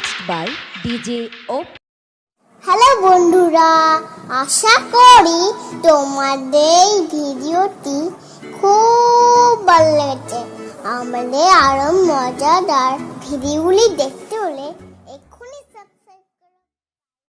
Mixed by DJ ও hello বন্ধুরা। আশা করি তোমাদের ভিডিওটি খুব ভালো লেগেছে। আমাদের আরও মজাদার ভিডিওগুলি দেখতে হলে